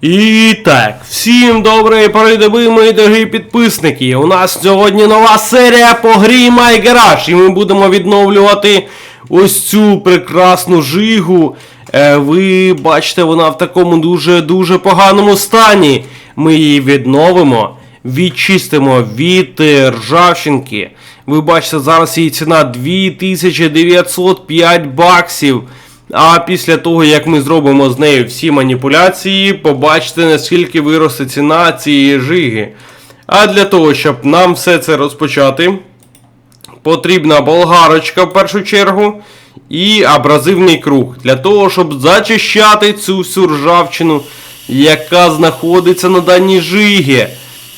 І так, всім доброї доби, мої дорогі підписники. У нас сьогодні нова серія по грі My Garage, і ми будемо відновлювати ось цю прекрасну жигу. Е, ви бачите, вона в такому дуже-дуже поганому стані. Ми її відновимо, відчистимо від е, ржавчинки. Ви бачите, зараз її ціна 2905 баксів. А після того, як ми зробимо з нею всі маніпуляції, побачите, наскільки виросте ціна цієї жиги. А для того, щоб нам все це розпочати, потрібна болгарочка в першу чергу і абразивний круг. Для того, щоб зачищати цю всю ржавчину, яка знаходиться на даній жигі.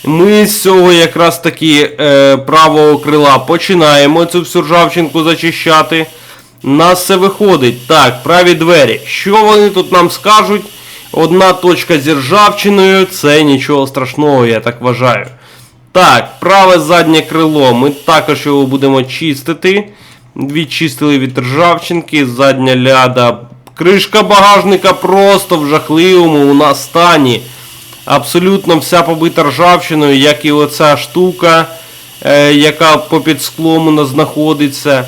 Ми з цього якраз таки е, правого крила починаємо цю всю ржавчинку зачищати. Нас все виходить. Так, праві двері. Що вони тут нам скажуть? Одна точка з ржавчиною, це нічого страшного, я так вважаю. Так, праве заднє крило. Ми також його будемо чистити. Відчистили від ржавчинки, задня ляда. Кришка багажника просто в жахливому у нас стані. Абсолютно вся побита ржавчиною, як і оця штука, е, яка попід склом у нас знаходиться.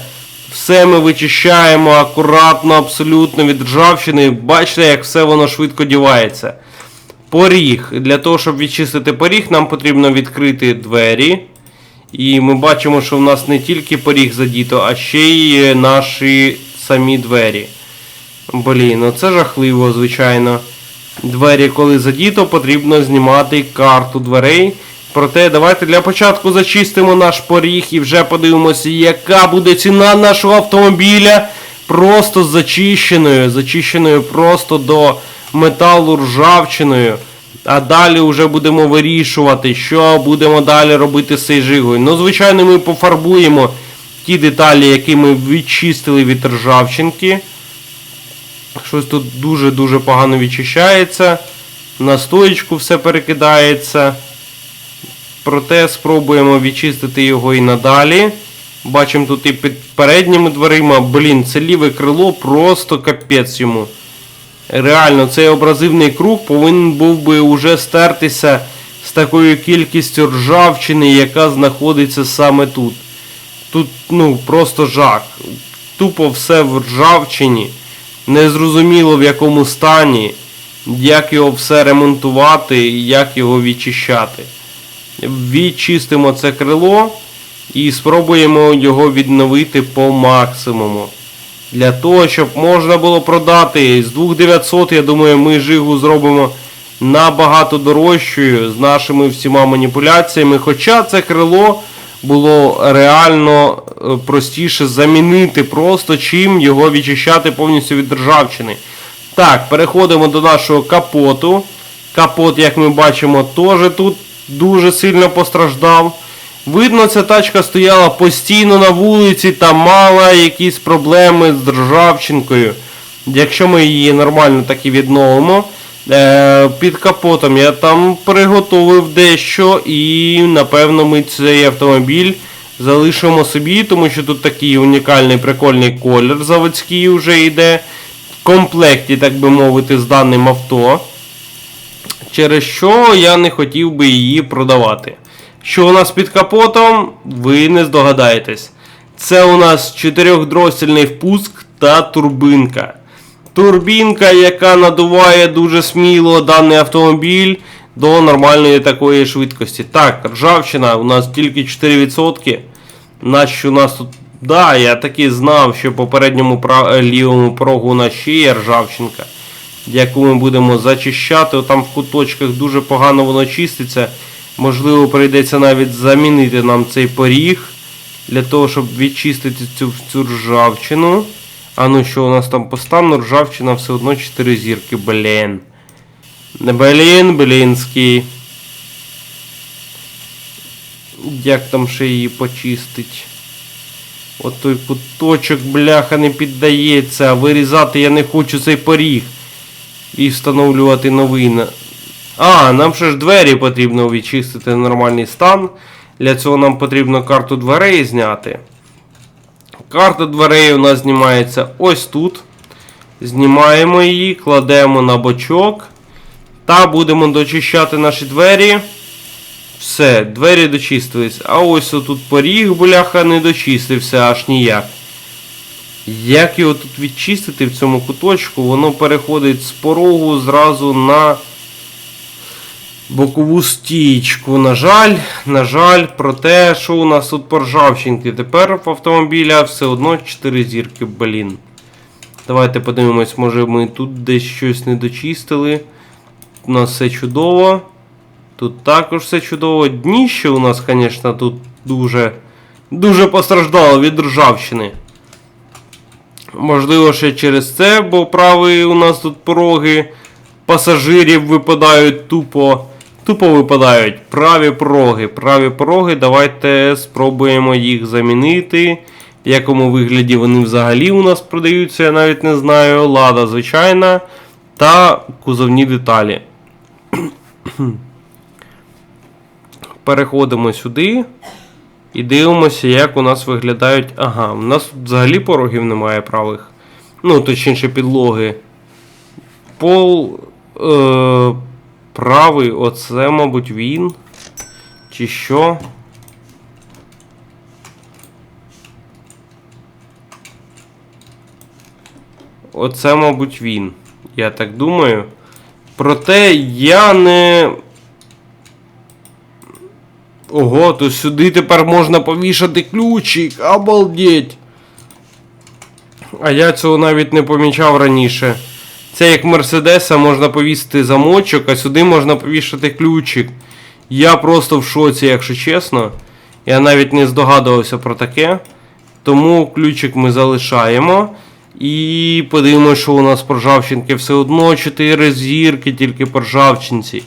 Все ми вичищаємо акуратно, абсолютно від ржавчини. Бачите, як все воно швидко дівається. Поріг. Для того, щоб відчистити поріг, нам потрібно відкрити двері. І ми бачимо, що в нас не тільки поріг задіто, а ще й е, наші самі двері. Блін, ну це жахливо, звичайно. Двері, коли задіто, потрібно знімати карту дверей. Проте давайте для початку зачистимо наш поріг і вже подивимося, яка буде ціна нашого автомобіля. Просто зачищеною. Зачищеною просто до металу ржавчиною. А далі вже будемо вирішувати, що будемо далі робити з цією жигою. Ну, звичайно, ми пофарбуємо ті деталі, які ми відчистили від ржавчинки. Щось тут дуже-дуже погано відчищається. На стоечку все перекидається. Проте спробуємо відчистити його і надалі. Бачимо тут і під передніми дверима. Блін, це ліве крило просто капець йому. Реально, цей образивний круг повинен був би уже стертися з такою кількістю ржавчини, яка знаходиться саме тут. Тут, ну, просто жах. Тупо все в ржавчині. Незрозуміло в якому стані, як його все ремонтувати і як його відчищати. Відчистимо це крило і спробуємо його відновити по максимуму. Для того, щоб можна було продати з 2900, я думаю, ми жигу зробимо набагато дорожчою з нашими всіма маніпуляціями. Хоча це крило було реально е, простіше замінити просто, чим його відчищати повністю від ржавчини. Так, переходимо до нашого капоту. Капот, як ми бачимо, теж тут дуже сильно постраждав. Видно, ця тачка стояла постійно на вулиці та мала якісь проблеми з ржавчинкою. Якщо ми її нормально так і відновимо, е, під капотом я там приготовив дещо і напевно ми цей автомобіль залишимо собі, тому що тут такий унікальний прикольний колір заводський вже йде. В комплекті, так би мовити, з даним авто. Через що я не хотів би її продавати. Що у нас під капотом, ви не здогадаєтесь. Це у нас чотирьохдроссельний впуск та турбинка. Турбінка, яка надуває дуже сміло даний автомобіль до нормальної такої швидкості. Так, ржавчина у нас тільки 4%. Нащо у нас тут. Да, я таки знав, що по передньому пра- лівому прогу у нас ще є ржавчинка, яку ми будемо зачищати. Там в куточках дуже погано воно чиститься. Можливо, прийдеться навіть замінити нам цей поріг для того, щоб відчистити цю, цю ржавчину. А ну що у нас там по стану? Ржавчина все одно 4 зірки, блін. Блін, блінський. Як там ще її почистить? От той куточок, бляха, не піддається. Вирізати я не хочу цей поріг. І встановлювати новий. А, нам ще ж двері потрібно відчистити на нормальний стан. Для цього нам потрібно карту дверей зняти. Карта дверей у нас знімається ось тут. Знімаємо її, кладемо на бочок. Та будемо дочищати наші двері. Все, двері дочистились. А ось отут поріг, бляха, не дочистився аж ніяк. Як його тут відчистити в цьому куточку, воно переходить з порогу зразу на бокову стічку. На жаль, на жаль, про те, що у нас тут по ржавчинки. Тепер в автомобіля все одно 4 зірки, блін. Давайте подивимось, може ми тут десь щось не дочистили. У нас все чудово. Тут також все чудово. Дніще у нас, звісно, тут дуже, дуже постраждало від ржавчини. Можливо, ще через це, бо правий у нас тут пороги пасажирів випадають тупо. Тупо випадають праві пороги. Праві пороги. Давайте спробуємо їх замінити. В якому вигляді вони взагалі у нас продаються, я навіть не знаю. Лада звичайна. Та кузовні деталі. Переходимо сюди. І дивимося, як у нас виглядають. Ага, у нас взагалі порогів немає правих. Ну, точніше, підлоги. Пол. Е, правий, оце, мабуть, він. Чи що? Оце, мабуть, він. Я так думаю. Проте я не. Ого, то сюди тепер можна повішати ключик. Обалдеть. А я цього навіть не помічав раніше. Це як Мерседеса можна повісити замочок, а сюди можна повішати ключик. Я просто в шоці, якщо чесно. Я навіть не здогадувався про таке. Тому ключик ми залишаємо. І подивимося, що у нас по ржавчинки все одно 4 зірки, тільки по ржавчинці.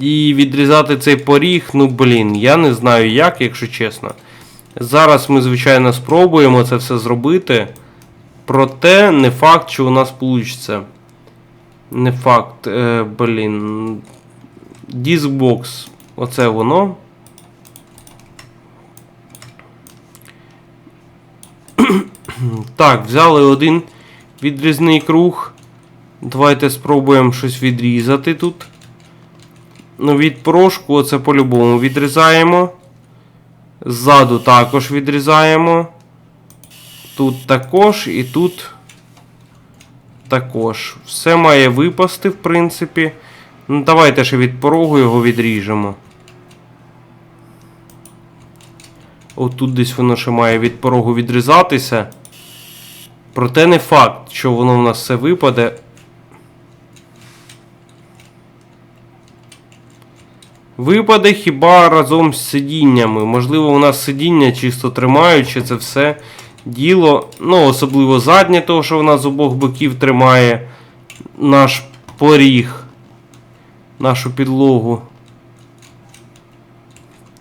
І відрізати цей поріг, ну блін, я не знаю як, якщо чесно. Зараз ми, звичайно, спробуємо це все зробити. Проте не факт, що у нас вийде. Не факт, е, блін. Дискбокс. Оце воно. Так, взяли один відрізний круг. Давайте спробуємо щось відрізати тут. Ну, від порошку оце по-любому відрізаємо. Ззаду також відрізаємо. Тут також і тут також. Все має випасти, в принципі. Ну, давайте ще від порогу його відріжемо. Отут десь воно ще має від порогу відрізатися. Проте не факт, що воно в нас все випаде. Випаде хіба разом з сидіннями. Можливо, у нас сидіння чисто тримаючи це все діло. Ну, особливо заднє, того, що вона з обох боків тримає наш поріг, нашу підлогу.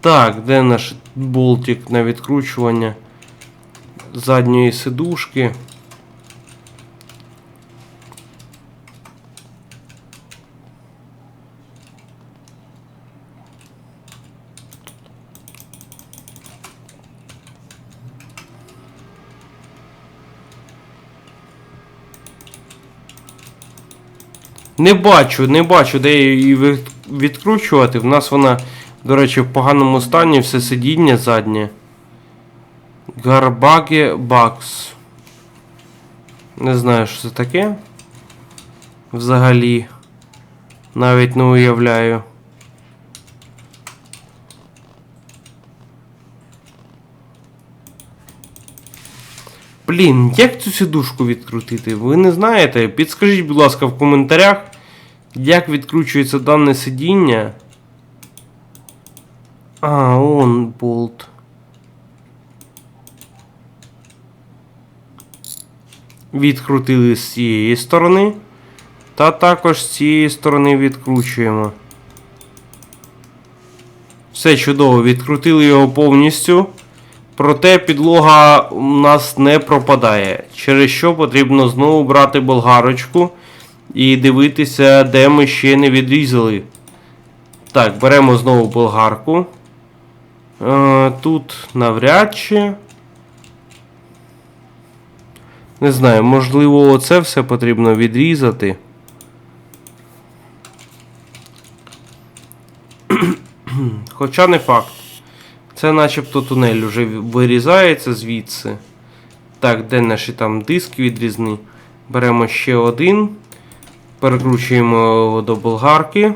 Так, де наш болтик на відкручування задньої сидушки? Не бачу, не бачу, де її відкручувати. В нас вона, до речі, в поганому стані все сидіння заднє. Гарбаге Бакс. Не знаю, що це таке. Взагалі. Навіть не уявляю. Блін, як цю сидушку відкрутити? Ви не знаєте? Підскажіть, будь ласка, в коментарях, як відкручується дане сидіння. А, он болт. Відкрутили з цієї сторони. Та також з цієї сторони відкручуємо. Все чудово, відкрутили його повністю. Проте підлога у нас не пропадає. Через що потрібно знову брати болгарочку і дивитися, де ми ще не відрізали. Так, беремо знову болгарку. Е, тут навряд чи. Не знаю, можливо, оце все потрібно відрізати. Хоча не факт. Це начебто тунель вже вирізається звідси. Так, де наші там диски відрізні? Беремо ще один. Перекручуємо до болгарки.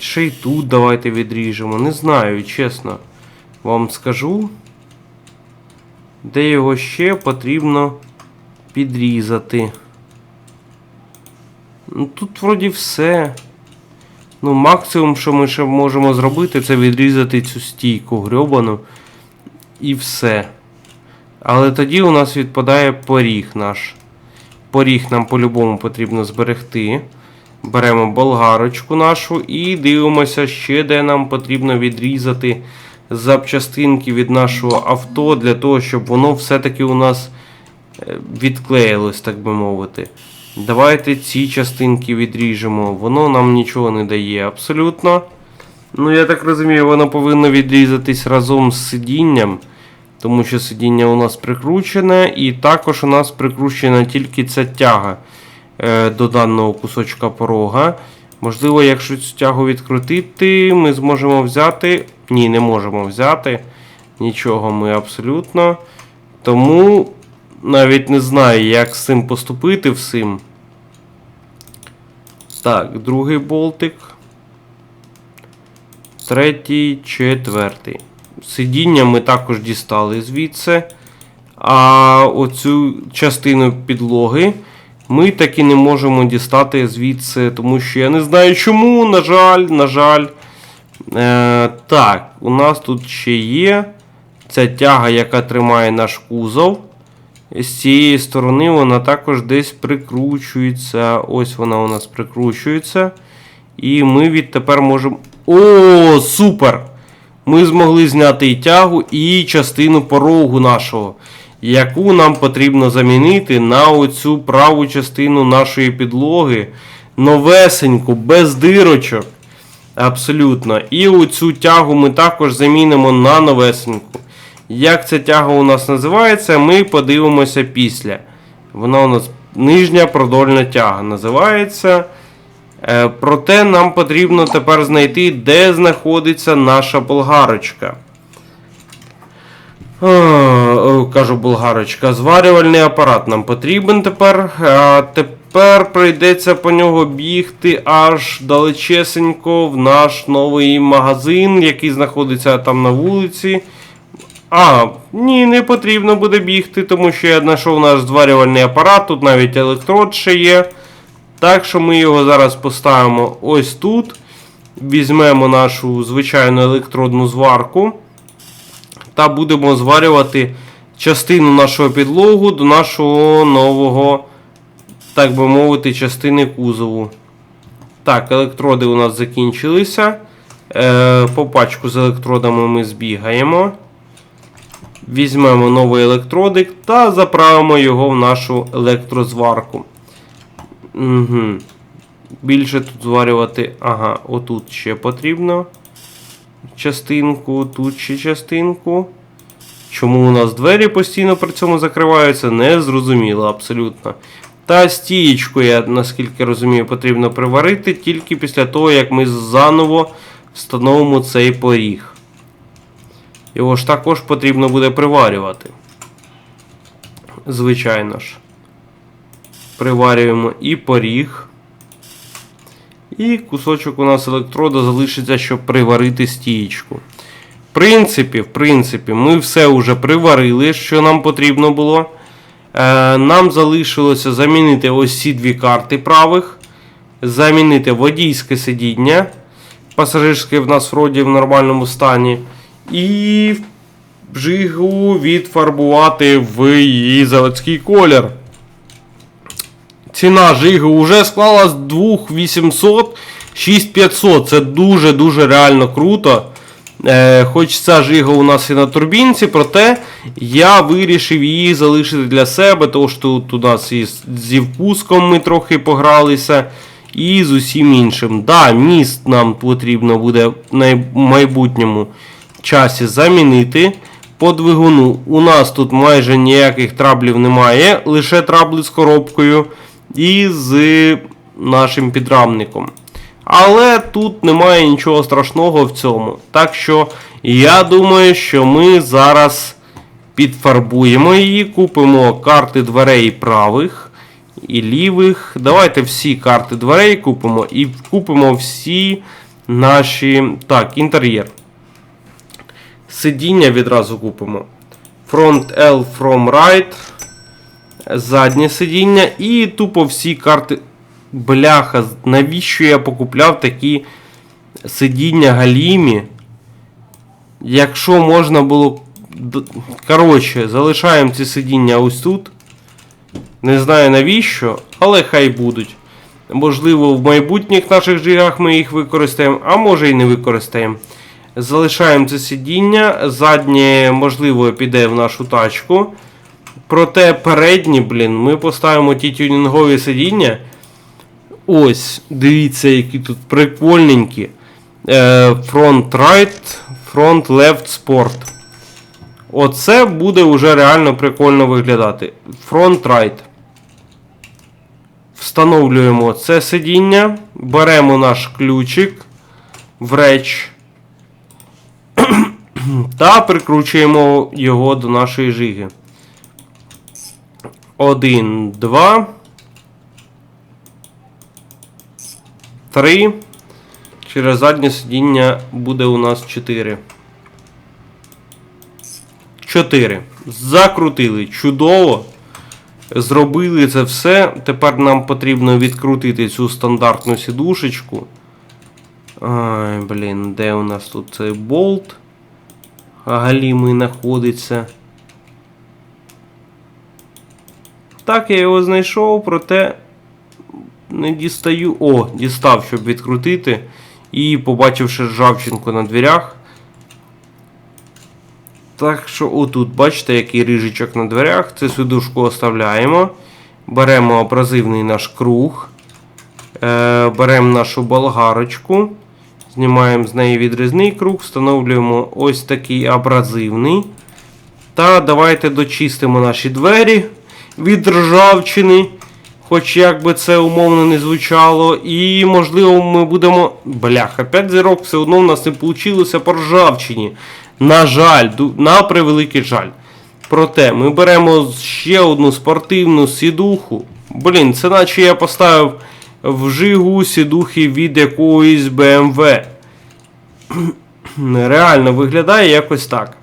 Ще й тут давайте відріжемо. Не знаю, чесно. Вам скажу. Де його ще потрібно підрізати. Ну, тут вроді все. Ну, максимум, що ми ще можемо зробити, це відрізати цю стійку грьобану. І все. Але тоді у нас відпадає поріг наш. Поріг нам по-любому потрібно зберегти. Беремо болгарочку нашу і дивимося ще, де нам потрібно відрізати запчастинки від нашого авто для того, щоб воно все-таки у нас е, відклеїлось, так би мовити. Давайте ці частинки відріжемо. Воно нам нічого не дає абсолютно. Ну, я так розумію, воно повинно відрізатись разом з сидінням. Тому що сидіння у нас прикручене, і також у нас прикручена тільки ця тяга е, до даного кусочка порога. Можливо, якщо цю тягу відкрутити, ми зможемо взяти. Ні, не можемо взяти. Нічого ми абсолютно. Тому навіть не знаю, як з цим поступити всім. Так, другий болтик. Третій, четвертий. Сидіння ми також дістали звідси. А оцю частину підлоги ми таки не можемо дістати звідси, тому що я не знаю чому. На жаль, на жаль. Е, Так, у нас тут ще є ця тяга, яка тримає наш кузов. З цієї сторони вона також десь прикручується. Ось вона у нас прикручується. І ми відтепер можемо. О, супер! Ми змогли зняти і тягу, і частину порогу нашого, яку нам потрібно замінити на оцю праву частину нашої підлоги. Новесеньку, без дирочок. Абсолютно. І оцю тягу ми також замінимо на новесеньку. Як ця тяга у нас називається, ми подивимося після. Вона у нас нижня продольна тяга називається. Е, Проте нам потрібно тепер знайти, де знаходиться наша болгарочка. Кажу болгарочка. Зварювальний апарат нам потрібен тепер. Тепер прийдеться по нього бігти аж далечесенько в наш новий магазин, який знаходиться там на вулиці. А, ні, не потрібно буде бігти, тому що я знайшов наш зварювальний апарат, тут навіть електрод ще є. Так що ми його зараз поставимо ось тут. Візьмемо нашу звичайну електродну зварку. Та будемо зварювати частину нашого підлогу до нашого нового, так би мовити, частини кузову. Так, електроди у нас закінчилися. Е, По пачку з електродами ми збігаємо. Візьмемо новий електродик та заправимо його в нашу електрозварку. Угу. Більше тут зварювати. Ага, отут ще потрібно. Частинку, тут ще частинку. Чому у нас двері постійно при цьому закриваються, не зрозуміло абсолютно. Та стієчку, я наскільки розумію, потрібно приварити тільки після того, як ми заново встановимо цей поріг. Його ж також потрібно буде приварювати. Звичайно ж. Приварюємо і поріг. І кусочок у нас електрода залишиться, щоб приварити стієчку. В принципі, в принципі, ми все вже приварили, що нам потрібно було. Е, Нам залишилося замінити ось ці дві карти правих. Замінити водійське сидіння. Пасажирське в нас вроді в нормальному стані. І жигу відфарбувати в її заводський колір. Ціна жигу вже склала з 2800 6500. Це дуже-дуже реально круто. Е, Хоч ця жига у нас і на турбінці, проте я вирішив її залишити для себе, тому що тут у нас і зі впуском ми трохи погралися, і з усім іншим. Да, міст нам потрібно буде в майбутньому часі замінити. По двигуну у нас тут майже ніяких траблів немає, лише трабли з коробкою і з нашим підрамником. Але тут немає нічого страшного в цьому. Так що я думаю, що ми зараз підфарбуємо її, купимо карти дверей правих і лівих. Давайте всі карти дверей купимо і купимо всі наші. Так, інтер'єр. Сидіння відразу купимо. Front L from right. Заднє сидіння. І тупо всі карти. Бляха, навіщо я покупляв такі сидіння галімі? Якщо можна було. Коротше, залишаємо ці сидіння ось тут. Не знаю навіщо, але хай будуть. Можливо, в майбутніх наших жигах ми їх використаємо, а може і не використаємо. Залишаємо це сидіння. Заднє, можливо, піде в нашу тачку. Проте передні, блін, ми поставимо ті тюнінгові сидіння. Ось, дивіться, які тут прикольненькі. Е, Front right, front left sport. Оце буде вже реально прикольно виглядати. Front right. Встановлюємо це сидіння. Беремо наш ключик в реч. Та прикручуємо його до нашої жиги. Один, два. Три. Через заднє сидіння буде у нас 4. 4. Закрутили. Чудово. Зробили це все. Тепер нам потрібно відкрутити цю стандартну сідушечку. Ай, блін, де у нас тут цей болт? Галімий знаходиться. Так, я його знайшов, проте не дістаю. О, дістав, щоб відкрутити. І побачивши ржавчинку на дверях. Так що отут, бачите, який рижичок на дверях. Цю сидушку оставляємо. Беремо абразивний наш круг. Е, беремо нашу болгарочку. Знімаємо з неї відрізний круг, встановлюємо ось такий абразивний. Та давайте дочистимо наші двері від ржавчини. Хоч як би це умовно не звучало. І, можливо, ми будемо. Бляха, 5 зірок все одно в нас не вийшло по ржавчині. На жаль, на превеликий жаль. Проте ми беремо ще одну спортивну сідуху. Блін, це наче я поставив в жигу сідухи від якоїсь BMW. Реально виглядає якось так.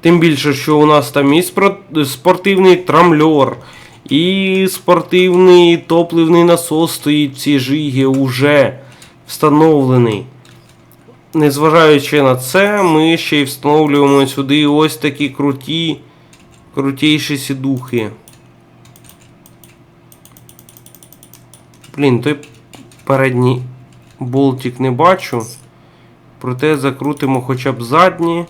Тим більше, що у нас там і спортивний трамльор, і спортивний топливний насос стоїть в цій жигі уже встановлений. Незважаючи на це, ми ще й встановлюємо сюди ось такі круті, крутіші сідухи. Блін, той передній болтик не бачу. Проте закрутимо хоча б задні.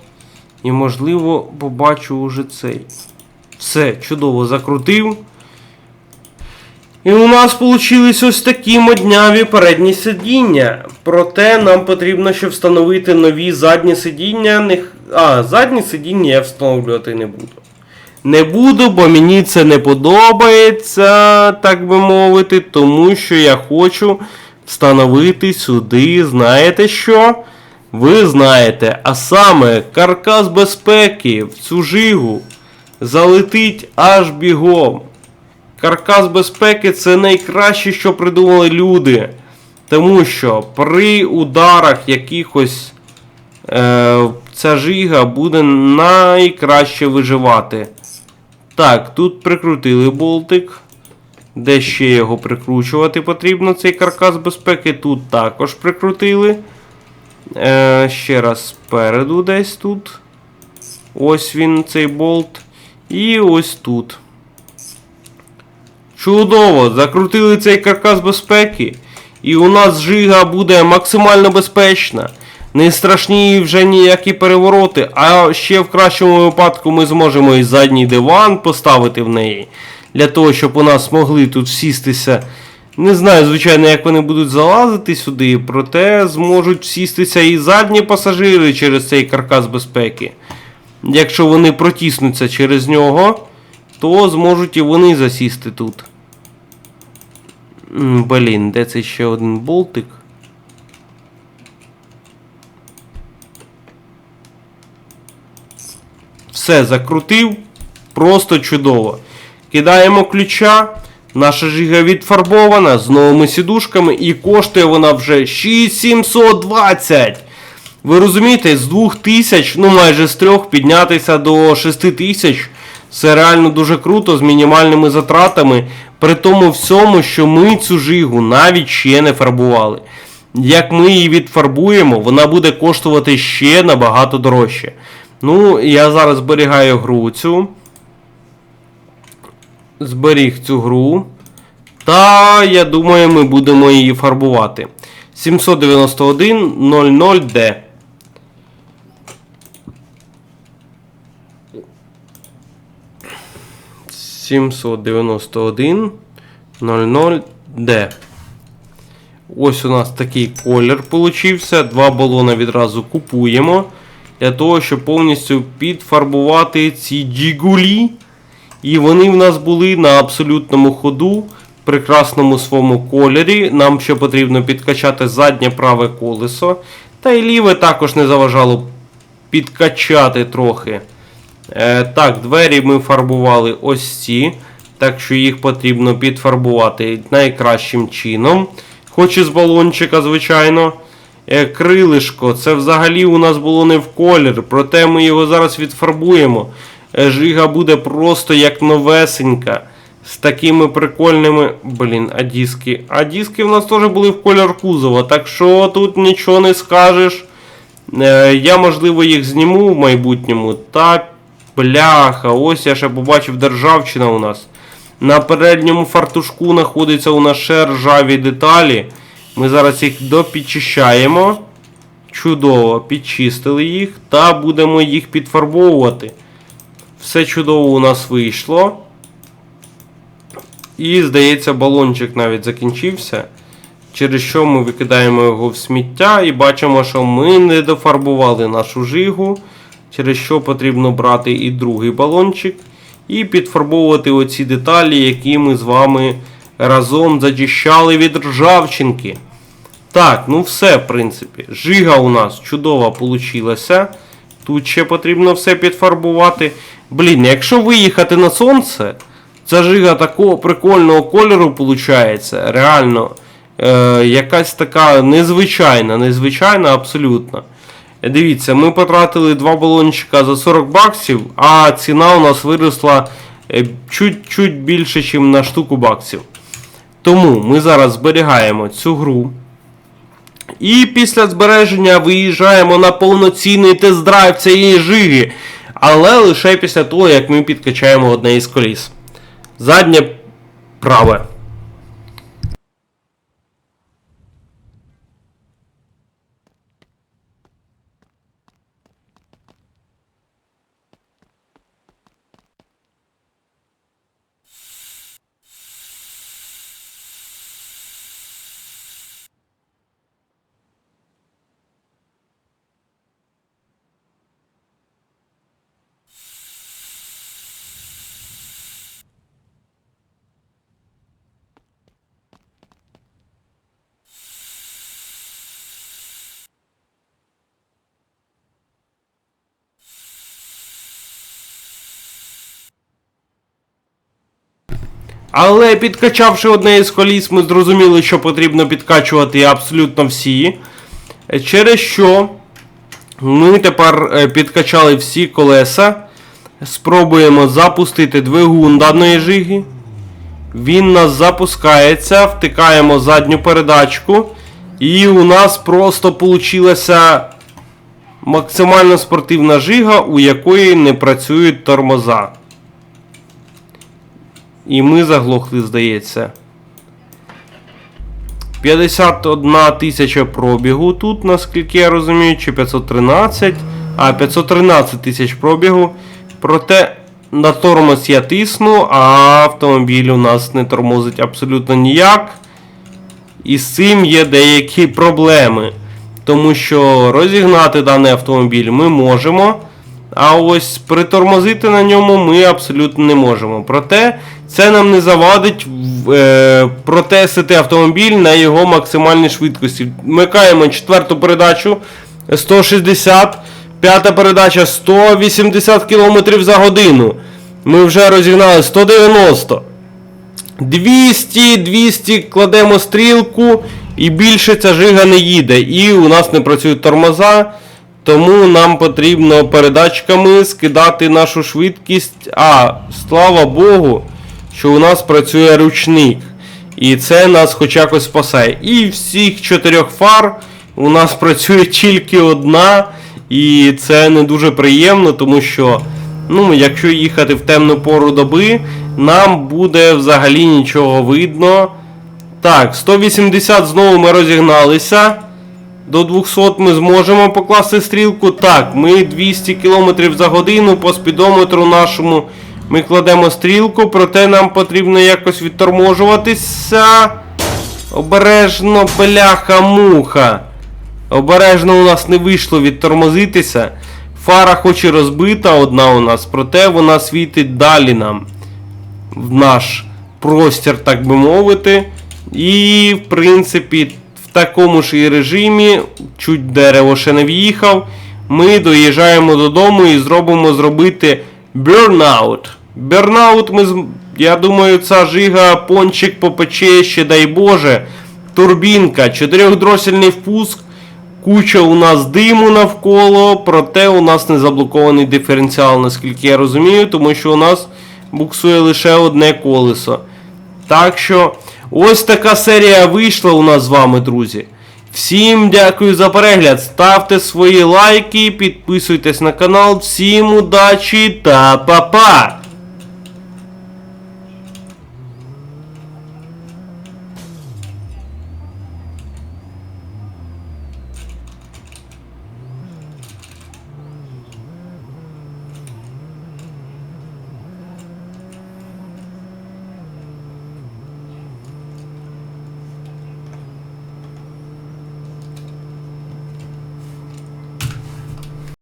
І, можливо, побачу уже цей. Все, чудово закрутив. І у нас вийшли ось такі модняві передні сидіння. Проте нам потрібно ще встановити нові задні сидіння. А, задні сидіння я встановлювати не буду. Не буду, бо мені це не подобається, так би мовити, тому що я хочу встановити сюди, знаєте що? Ви знаєте, а саме каркас безпеки в цю жигу залетить аж бігом. Каркас безпеки це найкраще, що придумали люди. Тому що при ударах якихось е, ця жига буде найкраще виживати. Так, тут прикрутили болтик. Де ще його прикручувати потрібно, цей каркас безпеки. Тут також прикрутили. Е, ще раз спереду десь тут. Ось він, цей болт. І ось тут. Чудово! Закрутили цей каркас безпеки. І у нас жига буде максимально безпечна. Не страшні вже ніякі перевороти, а ще в кращому випадку ми зможемо і задній диван поставити в неї. Для того, щоб у нас могли тут сістися. Не знаю, звичайно, як вони будуть залазити сюди, проте зможуть сістися і задні пасажири через цей каркас безпеки. Якщо вони протіснуться через нього, то зможуть і вони засісти тут. Блін, де це ще один болтик? Все, закрутив. Просто чудово. Кидаємо ключа. Наша жига відфарбована з новими сідушками і коштує вона вже 6720. Ви розумієте, з 2000, ну майже з 3 піднятися до 6000. Це реально дуже круто з мінімальними затратами. При тому всьому, що ми цю жигу навіть ще не фарбували. Як ми її відфарбуємо, вона буде коштувати ще набагато дорожче. Ну, я зараз зберігаю гру цю. Зберіг цю гру. Та я думаю, ми будемо її фарбувати. 791 00D. Сімсот дев'яносто один ноль ноль Д. Ось у нас такий колір получився. Два балона відразу купуємо. Для того, щоб повністю підфарбувати ці джігулі. І вони в нас були на абсолютному ходу, прекрасному своєму кольорі. Нам ще потрібно підкачати заднє праве колесо. Та й ліве також не заважало підкачати трохи. Е, так, двері ми фарбували ось ці. Так що їх потрібно підфарбувати найкращим чином. Хоч і з балончика, звичайно. Е, крилишко, це взагалі у нас було не в колір, проте ми його зараз відфарбуємо. Е, Жига буде просто як новесенька. З такими прикольними. Блін, а диски. А диски в нас теж були в колір кузова, так що тут нічого не скажеш. Я, можливо, їх зніму в майбутньому. Та бляха, ось я ще побачив державчина у нас. На передньому фартушку знаходиться у нас ще ржаві деталі. Ми зараз їх допідчищаємо. Чудово, підчистили їх та будемо їх підфарбовувати. Все чудово у нас вийшло. І, здається, балончик навіть закінчився. Через що ми викидаємо його в сміття і бачимо, що ми не дофарбували нашу жигу. Через що потрібно брати і другий балончик. І підфарбовувати оці деталі, які ми з вами разом зачищали від ржавчинки. Так, ну все, в принципі. Жига у нас чудова получилася. Тут ще потрібно все підфарбувати. Блін, якщо виїхати на сонце, ця жига такого прикольного кольору виходить. Реально, е, якась така незвичайна, незвичайна абсолютно. Е, Дивіться, ми потратили два балончика за 40 баксів, а ціна у нас виросла е, чуть-чуть більше, ніж на штуку баксів. Тому ми зараз зберігаємо цю гру. І після збереження виїжджаємо на повноцінний тест-драйв цієї жиги. Але лише після того, як ми підкачаємо одне із коліс. Заднє праве. Але підкачавши одне із коліс, ми зрозуміли, що потрібно підкачувати абсолютно всі. Е, Через що ми тепер е, підкачали всі колеса. Спробуємо запустити двигун даної жиги. Він нас запускається, втикаємо задню передачку. І у нас просто получилася максимально спортивна жига, у якої не працюють тормоза. І ми заглохли, здається. 51 тисяча пробігу тут, наскільки я розумію, чи 513. А, 513 тисяч пробігу. Проте на тормоз я тисну, а автомобіль у нас не тормозить абсолютно ніяк. І з цим є деякі проблеми. Тому що розігнати даний автомобіль ми можемо. А ось притормозити на ньому ми абсолютно не можемо. Проте це нам не завадить е, протестити автомобіль на його максимальній швидкості. Вмикаємо четверту передачу 160, п'ята передача 180 км за годину. Ми вже розігнали 190. 200, 200 кладемо стрілку, і більше ця жига не їде. І у нас не працюють тормоза, тому нам потрібно передачками скидати нашу швидкість. А, слава Богу, що у нас працює ручник. І це нас хоч якось спасає. І всіх чотирьох фар у нас працює тільки одна. І це не дуже приємно, тому що, ну, якщо їхати в темну пору доби, нам буде взагалі нічого видно. Так, 180 знову ми розігналися. До 200 ми зможемо покласти стрілку. Так, ми 200 км за годину по спідометру нашому ми кладемо стрілку, проте нам потрібно якось відторможуватися. Обережно, бляха-муха. Обережно у нас не вийшло відтормозитися. Фара хоч і розбита одна у нас, проте вона світить далі нам в наш простір, так би мовити. І, в принципі, такому ж і режимі, чуть дерево ще не в'їхав, ми доїжджаємо додому і зробимо зробити burnout. Burnout ми, я думаю, ця жига пончик попече ще, дай Боже. Турбінка, чотирьохдроссельний впуск. Куча у нас диму навколо, проте у нас не заблокований диференціал, наскільки я розумію, тому що у нас буксує лише одне колесо. Так що, ось така серія вийшла у нас з вами, друзі. Всім дякую за перегляд. Ставте свої лайки, підписуйтесь на канал. Всім удачі та па-па!